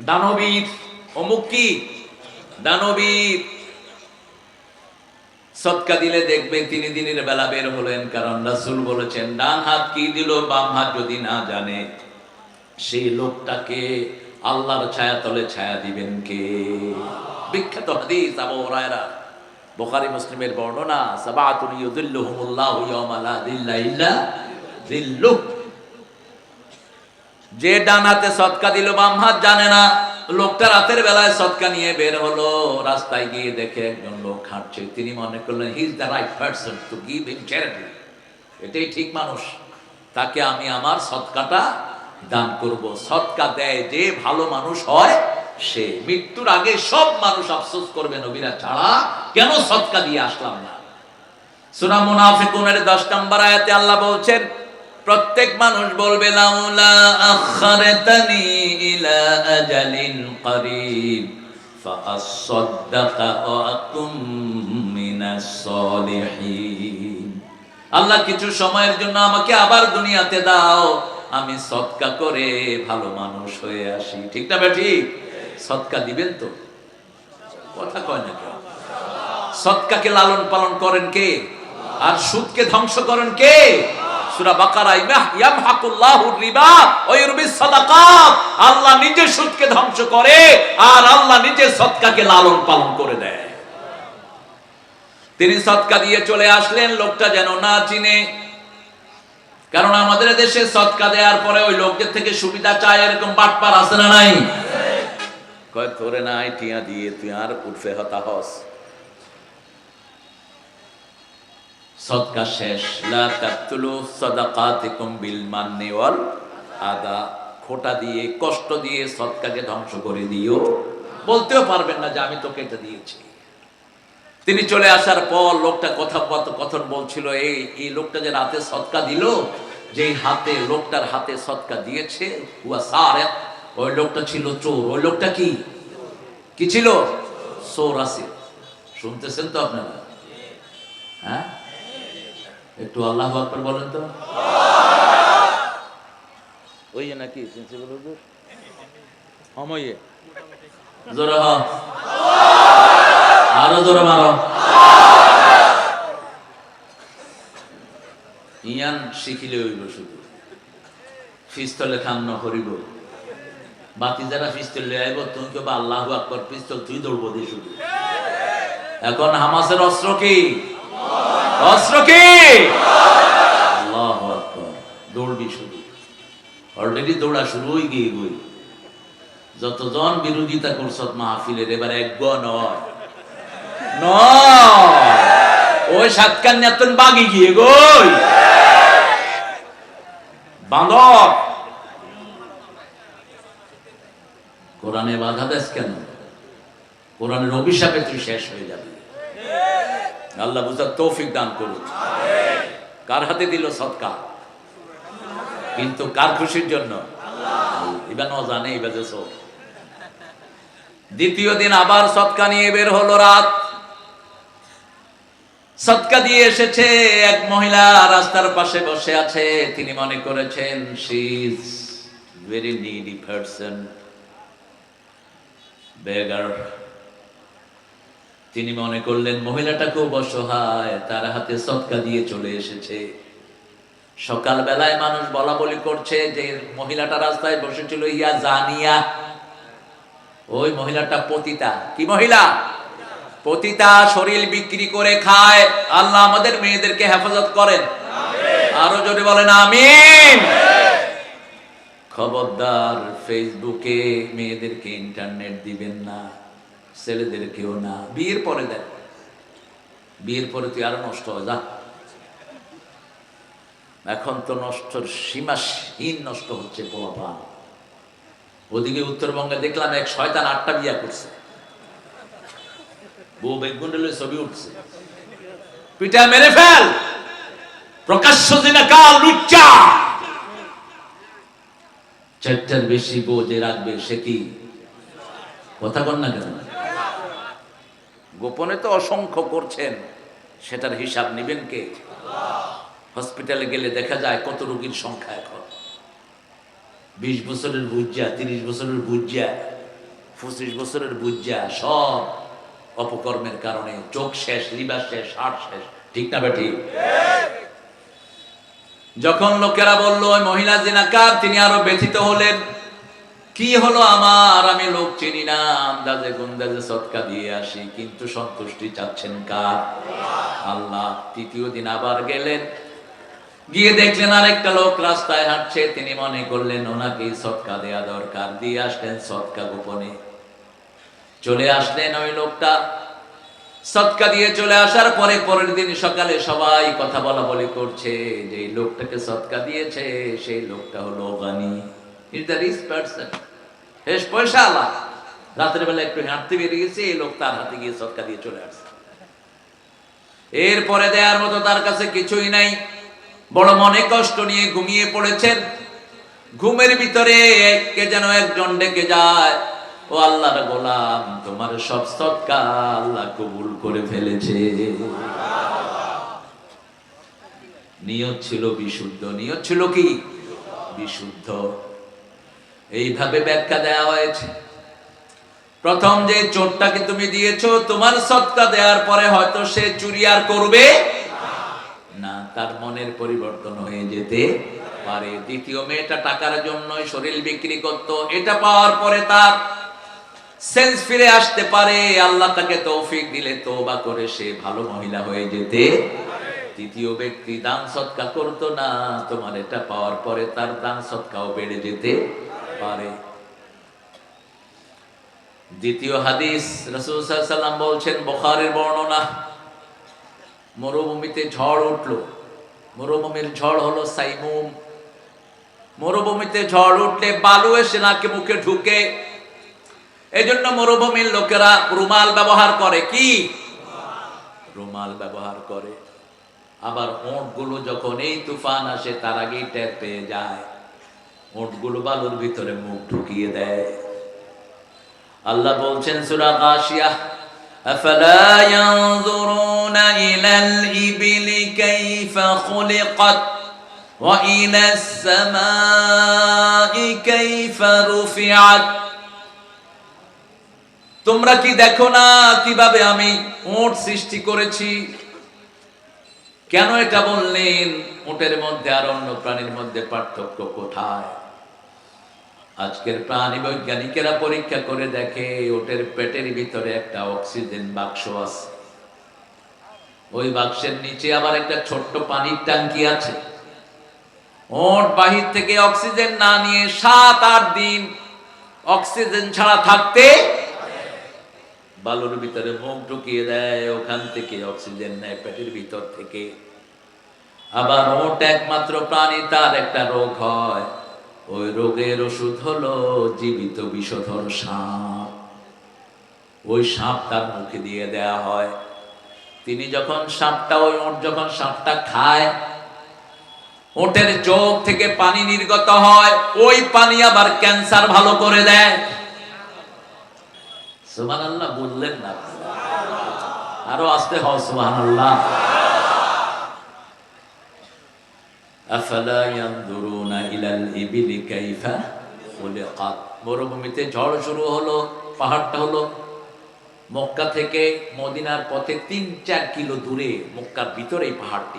দানবীর, অমুক কি? দানবীর। সৎকা দিলে দেখবেন তিনি দিনের বেলা বের হলেন, কারণ রাসূল বলেছেন, ডান হাত কি দিল, বাম হাত যদি না জানে, সেই লোকটাকে আল্লাহর ছায়া তলে ছায়া দিবেন কে? বিখ্যাত হাদিস, আবু হুরায়রা, বুখারী, মুসলিমের বর্ণনা, সাবাতুন ইউদিল্লুহুমুল্লাহু ইয়াওমা লা দিল্লা ইল্লা দিল্লুহ। যে ডান হাতে সৎকা দিল, বাম হাত জানে না। লোকটা রাতের বেলায় সৎকা নিয়ে বের হলো। রাস্তায় গিয়ে দেখে একজন লোক হাঁটছে। তিনি মনে করলেন he is the right person to give him charity এটাই ঠিক মানুষ। তাকে আমি আমার সৎকাটা দান করব। সৎকা দেয় যে ভালো মানুষ হয়, সে মৃত্যুর আগে সব মানুষ আফসোস করবে, নবীরা ছাড়া কেন সৎকা দিয়ে আসলাম না? সুরা মুনাফিকুনের 10 নম্বর আয়াতে আল্লাহ বলছেন প্রত্যেক মানুষ বলবে আল্লাহ কিছু সময়ের জন্য আমাকে আবার দুনিয়াতে দাও, আমি সৎকা করে ভালো মানুষ হয়ে আসি। ঠিক না ঠিক? সৎকা দিবেন তো? কথা কয় না কেউ? সৎকাকে লালন পালন করেন কে? আর সুদকে ধ্বংস করেন কে? আল্লাহ নিজে সুদকে ধ্বংস করে আর আল্লাহ নিজে সৎকাকে লালন পালন করে দেয়। তিনি সৎকা দিয়ে চলে আসলেন, লোকটা যেন না চিনে। কারণ আমাদের দেশে সৎকা দেওয়ার পরে ওই লোকদের থেকে সুবিধা চায়, এরকম বাটপার আছে না নাই? কয়, তোরে নাই টিয়া দিয়ে তুই আর উঠবে হতাহস। সদকা শেষ। লা বিল মান্নি আদা। খোটা দিয়ে, কষ্ট দিয়ে সদকাকে ধ্বংস করে দিও। বলতেও পারবেন না যে আমি তোকে এটা দিয়েছি। তিনি চলে আসার পর লোকটা কথা কথন বলছিল, এই এই লোকটা যে রাতে সৎকা দিল, যেই হাতে, লোকটার হাতে সৎকা দিয়েছে, হুয়া সারে। ওই লোকটা ছিল চোর। ওই লোকটা কি? কি ছিল? চোর আছে শুনতেছেন তো আপনারা? হ্যাঁ? একটু আল্লাহ আকবর বলেন তো। ওই যে নাকি প্রিন্সিপাল হুজুর? সময়ে জোরে হ। আরও জোরে মারো। ইয়ান শিখিলে হইব শুধু। খান ন করিব। বাতি যারা পিস্তল লিয়ে আইব তুমি কেবা আল্লাহ আকবর পিস্তল তুই দৌড়ব দি শুধু। এখন হামাসের অস্ত্র কি? অস্ত্র কি? আল্লাহ দৌড়বি শুধু অলরেডি দৌড়া শুরু হয়ে গিয়ে গই। যতজন বিরোধিতা করছত মাহফিলের, এবার এক নয়। নয়। ওই সাতকান নেতন বাগি গিয়ে গই। বাঁদর কোরআনে বাধা দেশ কেন? কোরআনের অভিশাপে তুই শেষ হয়ে যাবে। আল্লাহ বুঝার তৌফিক দান করুন কার হাতে দিল সৎকা কিন্তু কার খুশির জন্য? জানে এবার যে সব। দ্বিতীয় দিন আবার সৎকা নিয়ে বের হলো রাত। সৎকা দিয়ে এসেছে এক মহিলা রাস্তার পাশে বসে আছে। তিনি মনে করেছেন she is very needy person beggar তিনি মনে করলেন মহিলাটা খুব অসহায় তার হাতে সৎকা দিয়ে চলে এসেছে। সকাল বেলায় মানুষ বলা বলি করছে যে মহিলাটা রাস্তায় বসেছিল ইয়া জানিয়া। ওই মহিলাটা পতিতা। কি মহিলা? পতিতা শরীর বিক্রি করে খায়। আল্লাহ আমাদের মেয়েদেরকে হেফাজত করেন। আরও জোরে বলেন আমিন। খবরদার ফেসবুকে মেয়েদেরকে ইন্টারনেট দিবেন না। ছেলেদেরকেও না। বিয়ের পরে দেন বিয়ের পরে তুই আরও নষ্ট হয়ে যা। এখন তো নষ্ট সীমাহীন নষ্ট হচ্ছে পোলাপান ওদিকে উত্তরবঙ্গে দেখলাম এক শয়তান আটটা বিয়া করছে। বউ বেগুন্ডেলের ছবি উঠছে। পিঠা মেরে ফেল। প্রকাশ্য দিনে কাল লুচ্চা। চারটার বেশি বউ যে রাখবে সে কি? কথা কন না কেন? গোপনে তো অসংখ্য করছেন, সেটার হিসাব নেবেন কে? হসপিটালে গেলে দেখা যায় কত রোগীর সংখ্যা এখন। বিশ বছরের বুঝা তিরিশ বছরের বুঝা পঁচিশ বছরের বুজ্জা, সব অপকর্মের কারণে চোখ শেষ লিবার শেষ হাট শেষ, ঠিক না বেটি? যখন লোকেরা বলল, ওই মহিলা জিনাকার, তিনি আরও ব্যথিত হলেন। কি হলো আমার? আমি লোক চিনি না। আন্দাজে গুন্দাজে সৎকা দিয়ে আসি, কিন্তু সন্তুষ্টি চাচ্ছেন কার? আল্লাহ। তৃতীয় দিন আবার গেলেন। গিয়ে দেখলেন আরেকটা লোক রাস্তায় হাঁটছে। তিনি মনে করলেন, ওনাকে সৎকা দেয়া দরকার। দিয়ে আসলেন সৎকা গোপনে। চলে আসলেন ওই লোকটা। সৎকা দিয়ে চলে আসার পরে পরের দিন সকালে সবাই কথা বলা বলি করছে, যে লোকটাকে সৎকা দিয়েছে, সেই লোকটা হলো Ghani is the rich person বেশ পয়সা আলা রাতের বেলা একটু হাঁটতে বেরিয়ে গেছে, এই লোক তার হাতে গিয়ে সৎকা দিয়ে চলে আসছে। এরপরে দেওয়ার মতো তার কাছে কিছুই নাই। বড় মনে কষ্ট নিয়ে ঘুমিয়ে পড়েছেন। ঘুমের ভিতরে কে যেন একজন ডেকে যায়, ও আল্লাহর গোলাম, তোমার সব সৎকা আল্লাহ কবুল করে ফেলেছে। নিয়ত ছিল বিশুদ্ধ। নিয়ত ছিল কি? বিশুদ্ধ। এইভাবে ব্যাখ্যা দেওয়া হয়েছে। প্রথম যে চোরটাকে তুমি দিয়েছ, তোমার সৎকা দেওয়ার পরে হয়তো সে চুরি আর করবে না। তার মনের পরিবর্তন হয়ে যেতে পারে। দ্বিতীয় মেয়েটা টাকার জন্য শরীর বিক্রি করত, এটা পাওয়ার পরে তার সেন্স ফিরে আসতে পারে। আল্লাহ তাকে তৌফিক দিলে তোবা করে সে ভালো মহিলা হয়ে যেতে তৃতীয় ব্যক্তি, দান সৎকা করতো না। তোমার এটা পাওয়ার পরে তার দান সৎকাও বেড়ে যেতে পারে। দ্বিতীয় হাদিস, রসুল সাল্লাম বলছেন, বখারের বর্ণনা, মরুভূমিতে ঝড় উঠল। মরুভূমির ঝড় হলো সাইমুম। মরুভূমিতে ঝড় উঠলে বালু এসে নাকে মুখে ঢুকে। এজন্য মরুভূমির লোকেরা রুমাল ব্যবহার করে কি? রুমাল ব্যবহার করে। আবার ওঁটগুলো যখন এই তুফান আসে তার আগেই টের পেয়ে যায় ওঁটগুলো বালুর ভিতরে মুখ ঢুকিয়ে দেয় আল্লাহ বলছেন সূরা গাশিয়া أفلا ينظرون إلى الإبل كيف خلقت وإلى السماء كيف رفعت তোমরা কি দেখো না কিভাবে আমি ওট সৃষ্টি করেছি কেন এটা বললেন? ওটের মধ্যে আর অন্য প্রাণীর মধ্যে পার্থক্য কোথায়? আজকের প্রাণী বৈজ্ঞানিকেরা পরীক্ষা করে দেখে ওটের পেটের ভিতরে একটা অক্সিজেন বাক্স আছে। ওই বাক্সের নিচে আবার একটা ছোট্ট পানির ট্যাঙ্কি আছে। ওট বাহির থেকে অক্সিজেন না নিয়ে সাত আট দিন অক্সিজেন ছাড়া থাকতে বালুর ভিতরে মুখ ঢুকিয়ে দেয়, ওখান থেকে অক্সিজেন নেয় পেটের ভিতর থেকে। আবার ওট একমাত্র প্রাণী, তার একটা রোগ হয়। ওই রোগের ওষুধ হলো জীবিত বিষধর সাপ। ওই সাপ তার মুখে দিয়ে দেয়া হয়। তিনি যখন সাপটা, ওই ওট যখন সাপটা খায়, ওটের চোখ থেকে পানি নির্গত হয়, ওই পানি আবার ক্যান্সার ভালো করে দেয়। বললেন না। আরও খুলিকাত মরুভূমিতে ঝড় শুরু হলো, পাহাড়টা হলো। মক্কা থেকে মদিনার পথে তিন চার কিলো দূরে মক্কার ভিতরে এই পাহাড়টি।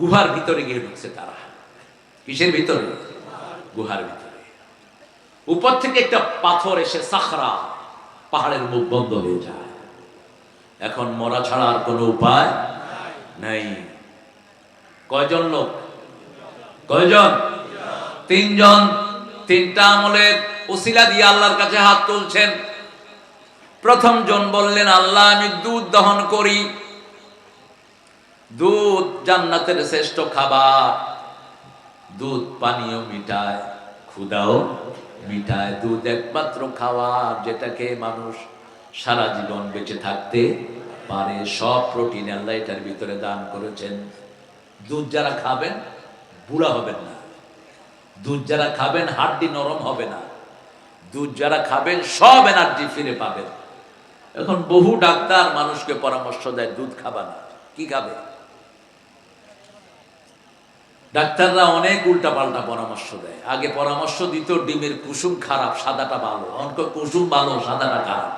গুহার ভিতরে গিয়ে ঢুকছে তারা। কিসের ভিতরে? গুহার ভিতরে। উপর থেকে একটা পাথর এসে সাখরা পাহাড়ের মুখ বন্ধ হয়ে যায়। এখন মরা ছাড়া আর কোনো উপায় নাই। কয়জন লোক? কয়জন? তিনজন। তিনটা আমলের উসিলা দিয়ে আল্লাহর কাছে হাত তুলছেন। প্রথম জন বললেন, আল্লাহ, আমি দুধ দহন করি। দুধ জান্নাতের শ্রেষ্ঠ খাবার। দুধ পানীয় মিটায়। ক্ষুদাও মিঠায় দুধ একমাত্র খাবার যেটাকে মানুষ সারা জীবন বেঁচে থাকতে পারে। সব প্রোটিন আল্লাহ এটার ভিতরে দান করেছেন। দুধ যারা খাবেন, বুড়া হবেন না। দুধ যারা খাবেন, হাড্ডি নরম হবে না। দুধ যারা খাবেন, সব এনার্জি ফিরে পাবেন। এখন বহু ডাক্তার মানুষকে পরামর্শ দেয়, দুধ খাবা না। কি খাবে? ডাক্তাররা অনেক উল্টাপাল্টা পরামর্শ দেয়। আগে পরামর্শ দিত ডিমের কুসুম খারাপ, সাদাটা ভালো। অনেক কুসুম ভালো, সাদাটা খারাপ।